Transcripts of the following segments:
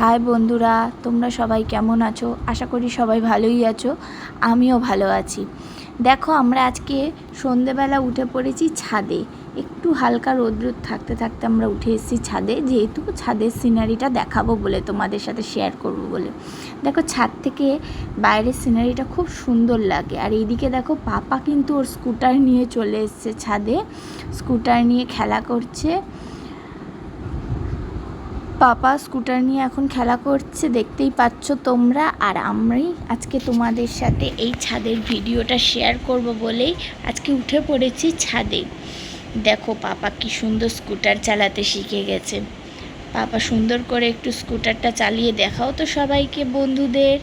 High বন্ধুরা, তোমরা সবাই কেমন আছো? আশা করি সবাই ভালোই আছো, আমিও ভালো আছি। দেখো, আমরা আজকে সন্ধেবেলা উঠে পড়েছি ছাদে। একটু হালকা রোদ থাকতে থাকতে আমরা উঠে এসেছি ছাদে। যেহেতু ছাদের সিনারিটা দেখাবো বলে তোমাদের সাথে শেয়ার করব বলে। দেখো, ছাদ থেকে বাইরের সিনারিটা খুব সুন্দর লাগে। আর এইদিকে দেখো, পাপা কিন্তু ওর স্কুটার নিয়ে চলে এসছে ছাদে। স্কুটার নিয়ে খেলা করছে। পাপা স্কুটার নিয়ে এখন খেলা করছে, দেখতেই পাচ্ছ তোমরা। আর আমরাই আজকে তোমাদের সাথে এই ছাদের ভিডিওটা শেয়ার করব বলেই আজকে উঠে পড়েছি ছাদে। দেখো পাপা কি সুন্দর স্কুটার চালাতে শিখে গেছে। পাপা সুন্দর করে একটু স্কুটারটা চালিয়ে দেখাও তো সবাইকে, বন্ধুদের।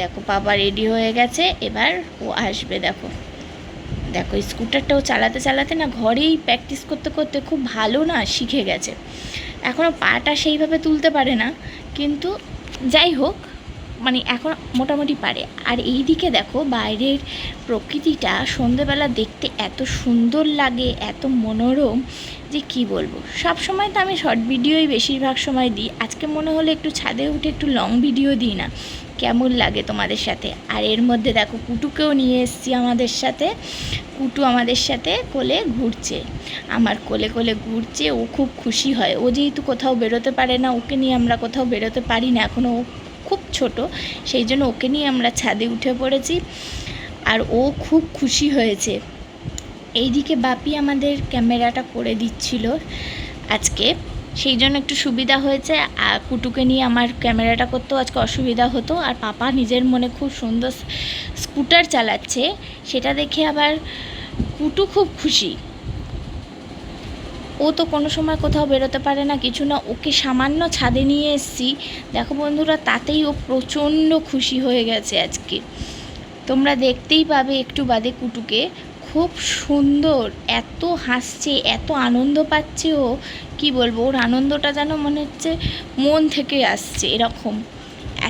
দেখো পাপা রেডি হয়ে গেছে, এবার ও আসবে, দেখো। দেখো স্কুটারটাও চালাতে চালাতে না ঘরেই প্র্যাকটিস করতে করতে খুব ভালো না, শিখে গেছে। এখনও পাটা সেইভাবে তুলতে পারে না, কিন্তু যাই হোক মানে এখন মোটামুটি পারে। আর এই দিকে দেখো, বাইরের প্রকৃতিটা সন্ধেবেলা দেখতে এত সুন্দর লাগে, এত মনোরম, যে কি বলব? সব সময় তো আমি শর্ট ভিডিওই বেশিরভাগ সময় দিই। আজকে মনে হলো একটু ছাদে উঠে একটু লং ভিডিও দিই না। কেমন লাগে তোমাদের সাথে? আর এর মধ্যে দেখো, কুটুকেও নিয়ে এসছি আমাদের সাথে। কুটু আমাদের সাথে কোলে ঘুরছে। আমার কোলে কোলে ঘুরছে, ও খুব খুশি হয়। ও যেহেতু কোথাও বেরোতে পারে না, ওকে নিয়ে আমরা কোথাও বেরোতে পারি না। এখনও ও খুব ছোট, সেই জন্য ওকে নিয়ে আমরা ছাদে উঠে পড়েছি। আর ও খুব খুশি হয়েছে। এইদিকে বাপি আমাদের ক্যামেরাটা করে দিচ্ছিল আজকে। সেই জন্য একটু সুবিধা হয়েছে। আর কুটুকে নিয়ে আমার ক্যামেরাটা করতেও আজকে অসুবিধা হতো। আর পাপা নিজের মনে খুব সুন্দর স্কুটার চালাচ্ছে। সেটা দেখে আবার কুটু খুব খুশি। ও তো কোনো সময় কোথাও বেরোতে পারে না, কিছু না। ওকে সামান্য ছাদে নিয়ে এসছি। দেখো বন্ধুরা, তাতেই ও প্রচণ্ড খুশি হয়ে গেছে আজকে। তোমরা দেখতেই পাবে একটু বাদে কুটুকে। খুব সুন্দর, এত হাসছে, এত আনন্দ পাচ্ছে ও। কি বলব, ওর আনন্দটা যেন মনে হচ্ছে মন থেকে আসছে এরকম।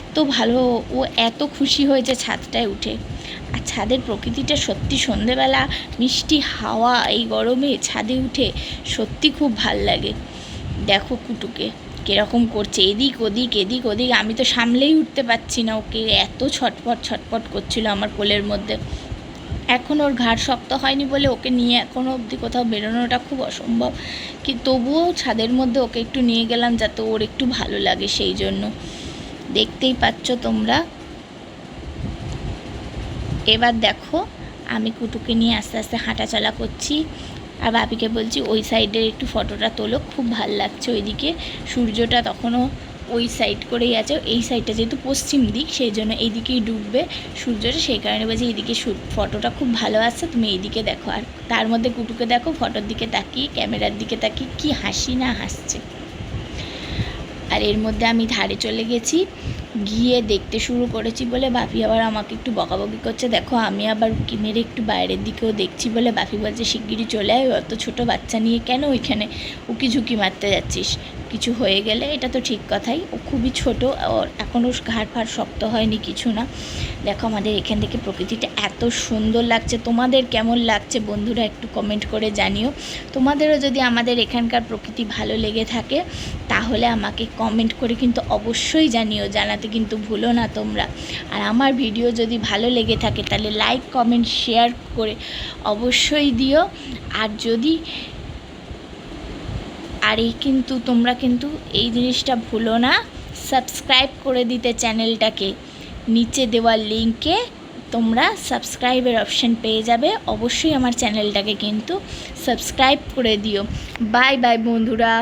এত ভালো, ও এত খুশি হয়েছে ছাদটায় উঠে। আর ছাদের প্রকৃতিটা সত্যি সন্ধেবেলা, মিষ্টি হাওয়া, এই গরমে ছাদে উঠে সত্যি খুব ভালো লাগে। দেখো কুটুকে। কীরকম করছে, এদিক ওদিক এদিক ওদিক, আমি তো সামলেই উঠতে পারছি না ওকে, এত ছটপট ছটপট করছিল আমার কোলের মধ্যে। এখন ওর ঘাড় শক্ত হয়নি বলে ওকে নিয়ে এখনও অবধি কোথাও বেরোনোটা খুব অসম্ভব। কি তবুও ছাদের মধ্যে ওকে একটু নিয়ে গেলাম যাতে ওর একটু ভালো লাগে সেই জন্য। দেখতেই পাচ্ছ তোমরা। এবার দেখো, আমি কুটুকে নিয়ে আস্তে আস্তে হাঁটাচলা করছি। আর বাপিকে বলছি, ওই সাইডের একটু ফটোটা তোলো, খুব ভালো লাগছে ওইদিকে। সূর্যটা তখনও ওই সাইড করেই আছে। এই সাইডটা যেহেতু পশ্চিম দিক, সেই জন্য এই দিকেই ডুববে সূর্যটা। সেই কারণে বলছি, এইদিকে ফটোটা খুব ভালো আসছে তুমি এইদিকে দেখো। আর তার মধ্যে কুটুকে দেখো, ফটোর দিকে তাকিয়ে, ক্যামেরার দিকে তাকিয়ে কি হাসি না হাসছে। আর এর মধ্যে আমি ধারে চলে গেছি। গিয়ে দেখতে শুরু করেছি বলে বাপি আবার আমাকে একটু বকাবকি করছে। দেখো, আমি আবার উকি মেরে একটু বাইরের দিকেও দেখছি বলে বাপি বলছে, শিগগিরই চলে আয়, অত ছোটো বাচ্চা নিয়ে কেন ওইখানে উকি ঝুঁকি মারতে যাচ্ছিস? কিছু হয়ে গেলে, এটা তো ঠিক কথাই, ও খুবই ছোটো এখনও ঘাড় ফাড় শক্ত হয়নি কিছু না। দেখো, আমাদের এখান থেকে প্রকৃতিটা এত সুন্দর লাগছে, তোমাদের কেমন লাগছে বন্ধুরা একটু কমেন্ট করে জানিও। তোমাদেরও যদি আমাদের এখানকার প্রকৃতি ভালো লেগে থাকে, তাহলে আমাকে কমেন্ট করে কিন্তু অবশ্যই জানিও, জানাতে কিন্তু ভুলো না তোমরা। আর আমার ভিডিও যদি ভালো লেগে থাকে, তাহলে লাইক কমেন্ট শেয়ার করে অবশ্যই দিও। আর যদি আর এই কিন্তু তোমরা কিন্তু এই জিনিসটা ভুলো না সাবস্ক্রাইব করে দিতে চ্যানেলটাকে নিচে দেওয়া লিঙ্কে তোমরা সাবস্ক্রাইবের অপশান পেয়ে যাবে। অবশ্যই আমার চ্যানেলটাকে কিন্তু সাবস্ক্রাইব করে দিও। বাই বাই বন্ধুরা।